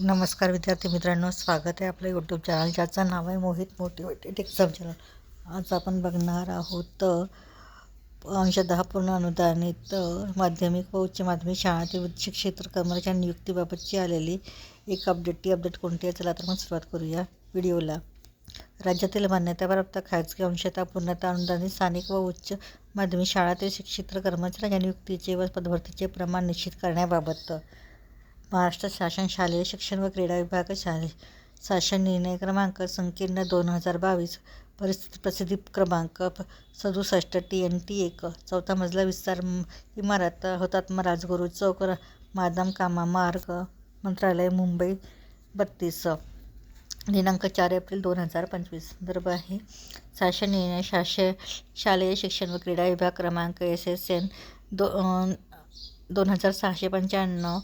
नमस्कार विद्यार्थी मित्रांनो स्वागत आहे आपलं यूट्यूब चॅनल ज्याचं नाव आहे मोहित मोटिवेटेड एक्झाम चॅनल आज आपण बघणार आहोत अंशतः पूर्ण अनुदानित माध्यमिक व उच्च माध्यमिक शाळातील उच्च क्षेत्र कर्मचाऱ्या नियुक्तीबाबतची आलेली एक अपडेट ती अपडेट कोणती आहे? चला तर मग सुरुवात करूया व्हिडिओला. राज्यातील मान्यताप्राप्त खाजगी अंशतः पूर्णतः अनुदानित स्थानिक व उच्च माध्यमिक शाळातील शिक्षित कर्मचाऱ्यांच्या नियुक्तीचे व पदभरतीचे प्रमाण निश्चित करण्याबाबत. महाराष्ट्र शासन शालेय शिक्षण व क्रीडा विभाग शाले शासन निर्णय क्रमांक संकीर्ण दोन हजार बावीस परिस्थिती प्रसिद्धी क्रमांक सदुसष्ट टी एन टी एक चौथा मजला विस्तार इमारत हुतात्मा राजगुरू चौक मादाम कामा मार्ग मंत्रालय मुंबई बत्तीस. दिनांक चार एप्रिल दोन हजार पंचवीस संदर्भ आहे. शासन निर्णय शासे शालेय शिक्षण व क्रीडा विभाग क्रमांक एस एस एन दो दोन हजार सहाशे पंच्याण्णव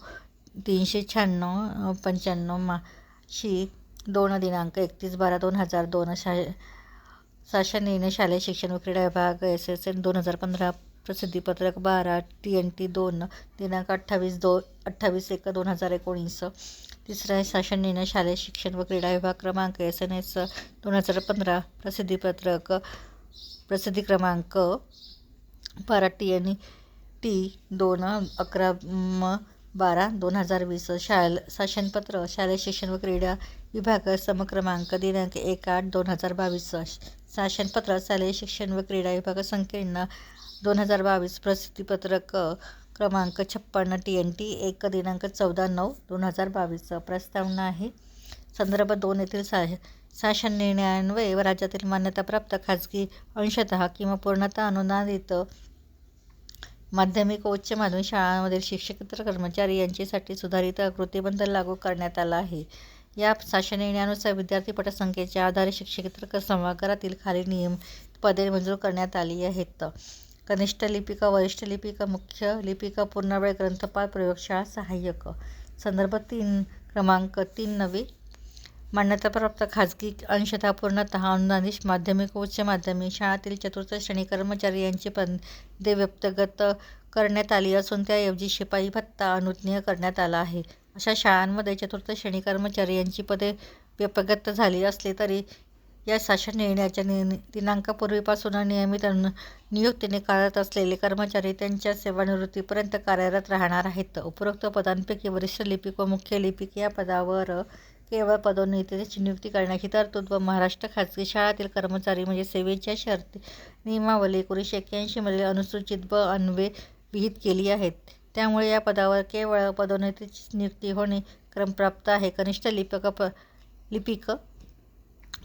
तीनशे शहाण्णव पंच्याण्णव माशी दोन दिनांक एकतीस बारा दोन हजार दोन शा शासन शालेय शिक्षण व क्रीडा विभाग एस एस एन दोन हजार पंधरा प्रसिद्धीपत्रक बारा टी एन टी दोन दिनांक अठ्ठावीस दो अठ्ठावीस एक दोन हजार एकोणीस. तिसरा आहे शासन निर्णय शालेय शिक्षण व क्रीडा विभाग क्रमांक एस एन एस दोन हजार पंधरा प्रसिद्धीपत्रक प्रसिद्धी क्रमांक बारा टी एन टी दोन अकरा म बारा दोन हजार वीस शाल शासनपत्र शालेय शिक्षण व क्रीडा विभाग समक्रमांक दिनांक एक आठ दोन हजार बावीस. शासनपत्र शालेय शिक्षण व क्रीडा विभाग संकीर्ण दोन हजार बावीस प्रसिद्धीपत्रक क्रमांक छप्पन्न टी एन टी एक दिनांक चौदा नऊ दोन हजार बावीस. प्रस्तावना आहे. संदर्भ दोन येथील सा शासन निर्णयान्वये राज्यातील मान्यताप्राप्त खाजगी अंशतः किंवा पूर्णतः अनुदानित माध्यमिक व उच्च माध्यमिक शाळांमधील शिक्षकेतर कर्मचारी यांच्यासाठी सुधारित कृतीबंध लागू करण्यात आला आहे. या शासन निर्णयानुसार विद्यार्थी पटसंख्येच्या आधारे शिक्षकेतर सभागृहातील खाली नियम पदे मंजूर करण्यात आली आहेत. कनिष्ठ लिपिका वरिष्ठ लिपिका मुख्य लिपिका पूर्णवेळ ग्रंथपाल प्रयोगशाळा सहाय्यक. संदर्भ तीन क्रमांक तीन नवे मान्यताप्राप्त खाजगी अंशतः पूर्णतः अनुदानित माध्यमिक व उच्च माध्यमिक शाळातील चतुर्थ श्रेणी कर्मचारी यांची पदे व्यक्तगत करण्यात आली असून त्याऐवजी शिपाई भत्ता अनुज्ञेय करण्यात आला आहे. अशा शाळांमध्ये चतुर्थ श्रेणी कर्मचारी यांची पदे व्यपगत झाली असली तरी या शासन निर्णयाच्या नि दिनांकापूर्वीपासून नियमित नियुक्तीने कार्यरत असलेले कर्मचारी त्यांच्या सेवानिवृत्तीपर्यंत कार्यरत राहणार आहेत. उपरोक्त पदांपैकी वरिष्ठ लिपिक व मुख्य लिपिक या पदावर केवळ पदोन्नतीची नियुक्ती करण्याची तरतूद व महाराष्ट्र खाजगी शाळातील कर्मचारी म्हणजे सेवेच्या शर्ती नियमावली एकोणीसशे एक्क्याऐंशीमध्ये अनुसूचित ब अन्वे विहित केली आहेत. त्यामुळे या पदावर केवळ पदोन्नतीची नियुक्ती होणे क्रमप्राप्त आहे. कनिष्ठ लिपिक प लिपिक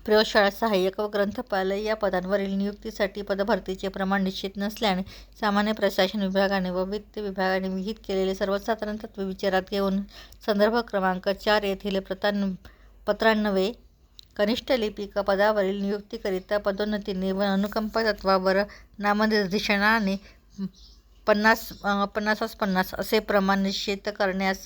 प्रयोगशाळा सहाय्यक व ग्रंथपालय या पदांवरील नियुक्तीसाठी पदभरतीचे प्रमाण निश्चित नसल्याने सामान्य प्रशासन विभागाने व वित्त विभागाने विहित केलेले सर्वसाधारण तत्त्वे विचारात घेऊन संदर्भ क्रमांक चार येथील प्रतान पत्रान्वये कनिष्ठ लिपिक पदावरील नियुक्तीकरिता पदोन्नतीने व अनुकंप तत्त्वावर नामनिर्देशनाने पन्नास पन्नासास पन्नास असे प्रमाण निश्चित करण्यास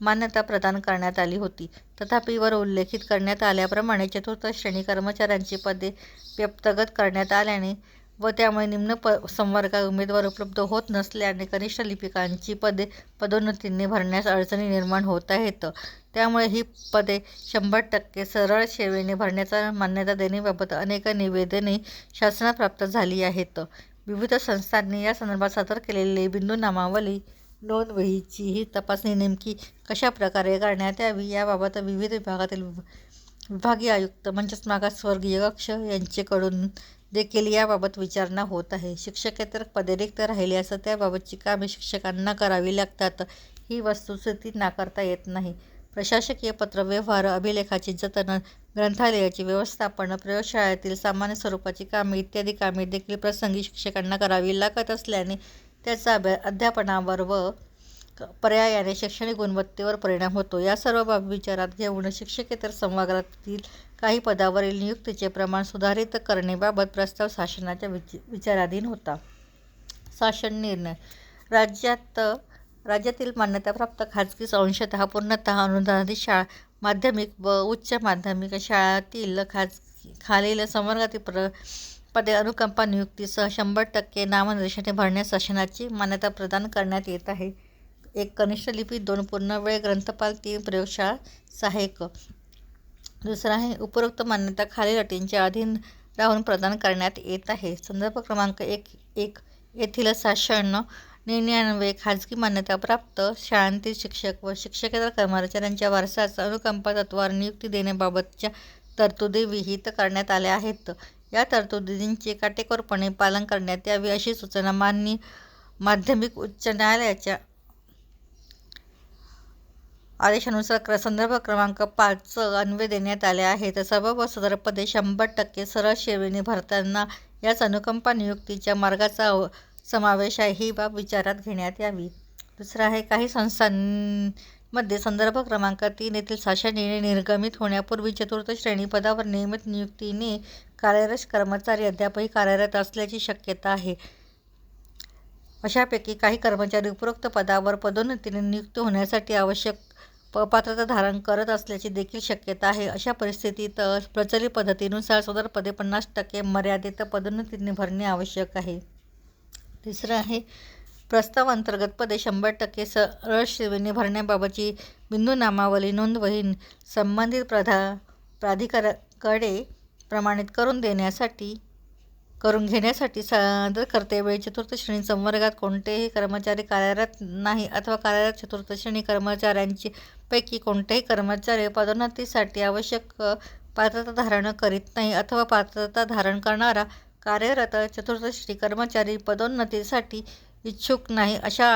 मान्यता प्रदान करण्यात आली होती. तथापि वर उल्लेखित करण्यात आल्याप्रमाणे चतुर्थ श्रेणी कर्मचाऱ्यांची पदे व्यक्तगत करण्यात आल्याने व त्यामुळे निम्न प संवर्गात उमेदवार उपलब्ध होत नसल्याने कनिष्ठ लिपिकांची पदे पदोन्नतींनी भरण्यास अडचणी निर्माण होत आहेत. त्यामुळे ही पदे शंभर टक्के सरळ सेवेने भरण्याचा मान्यता देण्याबाबत अनेक निवेदने शासनात प्राप्त झाली आहेत. विविध संस्थांनी या संदर्भात सादर केलेली बिंदूनामावली नोंदवहीची ही तपासणी नेमकी कशा प्रकारे करण्यात यावी याबाबत विविध विभागातील विभागीय आयुक्त म्हणजेच मागासवर्गीय कक्ष यांचेकडून देखील याबाबत विचारणा होत आहे. शिक्षकेतर पदे रिक्त असं त्याबाबतची कामे शिक्षकांना करावी लागतात. ही वस्तुस्थिती नाकारता येत नाही. प्रशासकीय पत्रव्यवहार अभिलेखाची जतन ग्रंथालयाचे व्यवस्थापन प्रयोगशाळेतील सामान्य स्वरूपाची कामे इत्यादी कामे देखील प्रसंगी शिक्षकांना करावी लागत असल्याने त्याचा अभ्या अध्यापनावर व पर्यायाने शैक्षणिक गुणवत्तेवर परिणाम होतो. या सर्व बाबी विचारात घेऊन शिक्षकेतर सभागृहातील काही पदावरील नियुक्तीचे प्रमाण सुधारित करणेबाबत प्रस्ताव शासनाच्या विच विचाराधीन होता. शासन निर्णय. राज्यात राज्यातील मान्यताप्राप्त खाजगी अंशतः पूर्णतः अनुदानित शाळा माध्यमिक व उच्च माध्यमिक शाळातील खाज खालील संवर्गातील प्र पदे अनुकंपा नियुक्तीसह शंभर टक्के नामनिर्देशाने भरण्यास शासनाची मान्यता प्रदान करण्यात येत आहे. एक कनिष्ठ लिपी दोन पूर्णवेळ ग्रंथपाल तीन प्रयोगशाळा सहाय्यक दुसरा आहे उपरोक्त मान्यता खालील अटींच्या अधीन राहून प्रदान करण्यात येत आहे. संदर्भ क्रमांक एक एक. येथील शहाण्णव निर्णयान्वये खाजगी मान्यताप्राप्त शाळांतील शिक्षक व शिक्षकेतर कर्मचाऱ्यांच्या वारसास अनुकंपा तत्त्वावर नियुक्ती देण्याबाबतच्या तरतुदी विहित करण्यात आल्या आहेत. या तरतुदींचे काटेकोरपणे पालन करण्यात यावे अशी सूचना माननीय माध्यमिक उच्च न्यायालयाच्या आदेशानुसार क्र संदर्भ क्रमांक पाच अन्वे देण्यात आले आहेत सर्व व सदर पदे शंभर टक्के सरळ सेवेने भरताना याच अनुकंपा नियुक्तीच्या मार्गाचा समावेश आहे. ही बाब विचारात घेण्यात यावी. दुसरं आहे काही संस्थां मध्ये संदर्भ क्रमांक तीन येथील शासन निर्गमित होण्यापूर्वी चतुर्थ श्रेणी पदावर नियमित नियुक्तीने कार्यरत कर्मचारी अद्यापही कार्यरत असल्याची शक्यता आहे. अशापैकी काही कर्मचारी उपरोक्त पदावर पदोन्नतीने नियुक्त होण्यासाठी आवश्यक पात्रता धारण करत असल्याची देखील शक्यता आहे. अशा परिस्थितीत प्रचलित पद्धतीनुसार सदर पदे पन्नास टक्के मर्यादित पदोन्नतीने भरणे आवश्यक आहे. तिसरं आहे प्रस्ताव अंतर्गत पदे शंभर टक्के सरळ सेवेने भरण्याबाबतची बिंदू नामावली संबंधित प्रधा प्राधिकाराकडे प्रमाणित करून देण्यासाठी करून घेण्यासाठी सादर करतेवेळी चतुर्थ श्रेणी संवर्गात कोणतेही कर्मचारी कार्यरत नाही अथवा कार्यरत चतुर्थ श्रेणी कर्मचाऱ्यांची पैकी कोणतेही कर्मचारी पदोन्नतीसाठी आवश्यक पात्रता धारण करीत नाही अथवा पात्रता धारण करणारा कार्यरत चतुर्थ श्रेणी कर्मचारी पदोन्नतीसाठी इच्छुक नाही अशा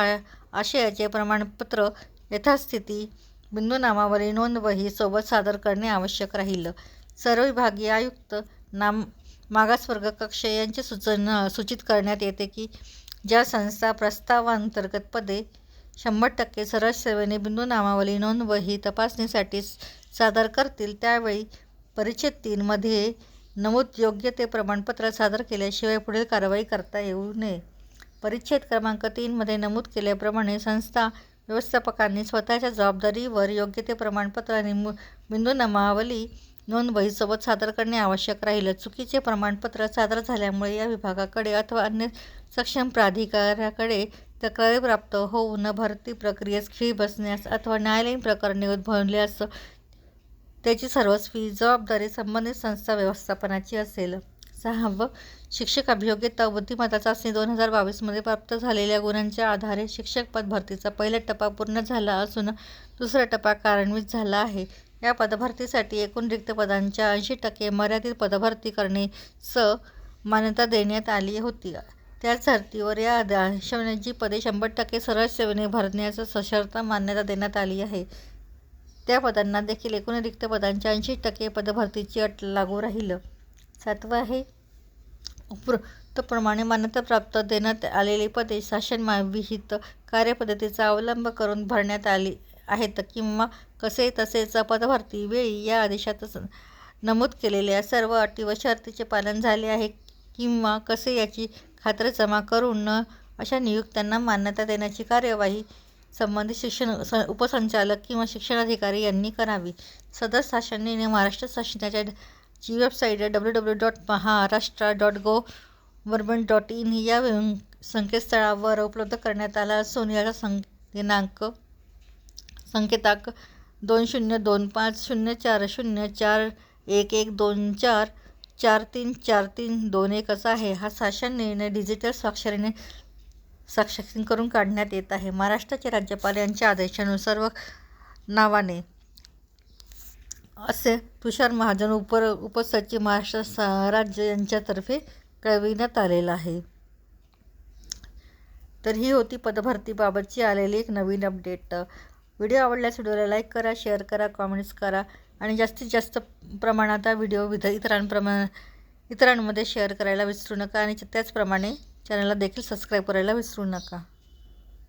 आशयाचे प्रमाणपत्र यथास्थिती बिंदूनामावरील नोंदवही सोबत सादर करणे आवश्यक राहील. सर्व विभागीय आयुक्त नाम मागासवर्ग कक्ष यांचे सूचना सूचित करण्यात येते की ज्या संस्था प्रस्तावांतर्गत पदे शंभर टक्के सरळ सेवेने बिंदू नामावली नोंदवही तपासणीसाठी सादर करतील त्यावेळी परिच्छेद तीनमध्ये नमूद योग्य ते प्रमाणपत्र सादर केल्याशिवाय पुढील कारवाई करता येऊ नये. परिच्छेद क्रमांक तीनमध्ये नमूद केल्याप्रमाणे संस्था व्यवस्थापकांनी स्वतःच्या जबाबदारीवर योग्य ते प्रमाणपत्र आणि बिंदू नमावली नोंद वहीसोबत सादर करणे आवश्यक राहिलं. चुकीचे प्रमाणपत्र सादर झाल्यामुळे या विभागाकडे अथवा अन्य सक्षम प्राधिकाऱ्याकडे तक्रारी प्राप्त होऊन भरती प्रक्रियेस खीळ बसण्यास अथवा न्यायालयीन प्रकरणे उद्भवल्यास त्याची सर्वस्वी जबाबदारी संबंधित संस्था व्यवस्थापनाची असेल. सहावं शिक्षक अभियोग्यता बुद्धिमत्ता चाचणी दोन हजार बावीसमध्ये प्राप्त झालेल्या गुणांच्या आधारे शिक्षक भरतीचा पहिला टप्पा पूर्ण झाला असून दुसरा टप्पा कार्यान्वित झाला आहे. या पदभरतीसाठी एकूण रिक्त पदांच्या ऐंशी टक्के मर्यादित पदभरती करणे स मान्यता देण्यात आली होती. त्याच धर्तीवर या आदेशाने पदे शंभर टक्के सरळ सेवेने भरण्याचं सशर्त मान्यता देण्यात आली आहे. त्या पदांना देखील एकूण रिक्त पदांच्या ऐंशी टक्के पदभरतीची अट लागू राहिलं. सातवं आहे उपरोक्तप्रमाणे मान्यताप्राप्त देण्यात आलेली पदे शासन विहित कार्यपद्धतीचा अवलंब करून भरण्यात आली आहेत किंवा कसे तसेच पदभरती वेळी या आदेशात नमूद केलेल्या सर्व अटी व शर्तीचे पालन झाले आहे किंवा कसे याची खातरजमा करून अशा नियुक्त्यांना मान्यता देण्याची कार्यवाही संबंधित शिक्षण स उपसंचालक किंवा शिक्षणाधिकारी यांनी करावी. सदर शासनाने महाराष्ट्र शासनाच्या ची website W W dot Maharashtra dot gov government dot in. या संकेतस्थळावर उपलब्ध करण्यात आला असून याचा सं दिनांक संकेतांक दोन शून्य दोन पाच शून्य चार शून्य चार एक एक दोन चार चार तीन चार तीन दोन एक असा आहे. हा शासन निर्णय डिजिटल स्वाक्षरीने स्वाक्षरी करून काढण्यात येत आहे. महाराष्ट्राचे राज्यपाल यांच्या आदेशानुसार व नावाने असे तुषार महाजन उप उपसचिव महाराष्ट्र राज्य यांच्यातर्फे कळविण्यात आलेलं आहे. तर ही होती पदभरतीबाबतची आलेली एक नवीन अपडेट. व्हिडिओ आवडल्यास व्हिडिओला लाईक करा शेअर करा कॉमेंट्स करा आणि जास्तीत जास्त प्रमाणात हा व्हिडिओ विध इतरांप्रमा इतरांमध्ये शेअर करायला विसरू नका आणि त्याचप्रमाणे चॅनलला देखील सबस्क्राईब करायला विसरू नका.